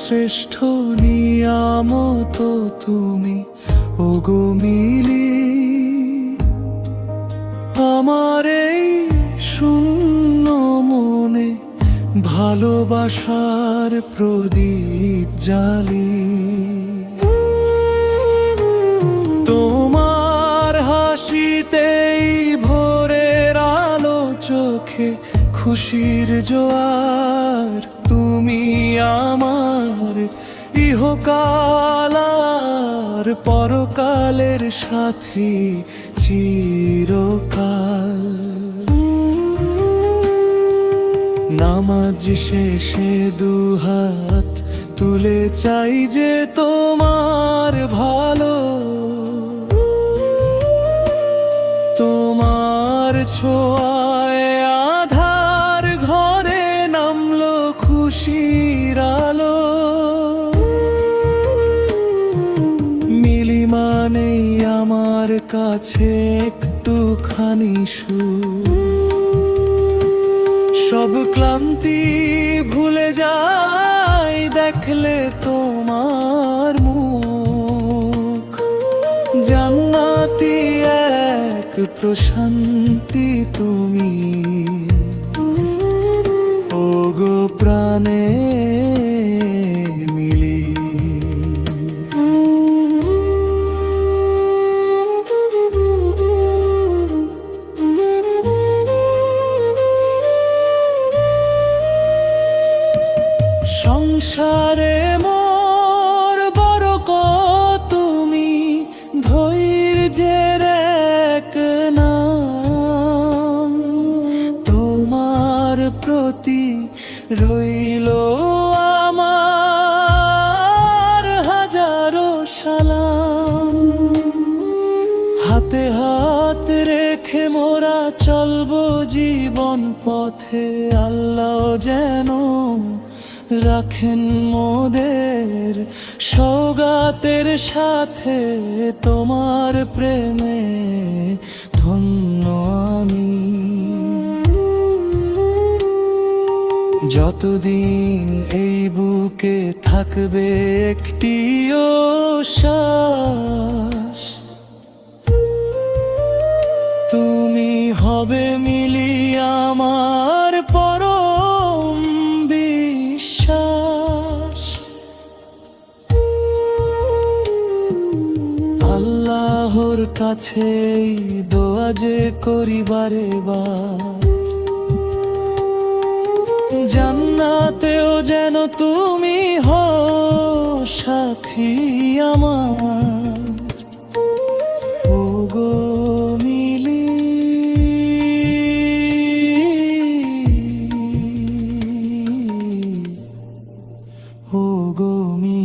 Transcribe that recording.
শ্রেষ্ঠ নিয়ামত তুমি, ওগো মিলি। আমার এই শূন্য মনে ভালোবাসার প্রদীপ জালি তোমার হাসিতেই ভোরের আলো চোখে খুশির জোয়ার তুমি আমার ইহকালার পরকালের সাথী চিরকাল। নামাজ শেষে দুহাত তুলে চাই যে তোমার ভালো। তোমার ছোঁয়ায় কাছে একটুখানি সুর। সব ক্লান্তি ভুলে যাই দেখলে তোমার মুখ। জান্নাতি এক প্রশান্তি তুমি। ওগো প্রাণে সংসারে মোর বড় তুমি ধৈর্যের এক নাম। তোমার প্রতি রইল আমার হাজারো সালাম। হাতে হাত রেখে মোরা চলবো জীবন পথে, আল্লাহ যেন রাখেন মোদের সৌগাতের সাথে তোমার প্রেমে ধন্য আমি। যতদিন এই বুকে থাকবে একটি শ্বাস, তুমি হবে মিলি আমার পরম আল্লাহর কাছে দোয়া যে করিবারে বা। জান্নাতেও যেন তুমি হো সাথী আমার। ও মিলি। ওগো মিলি।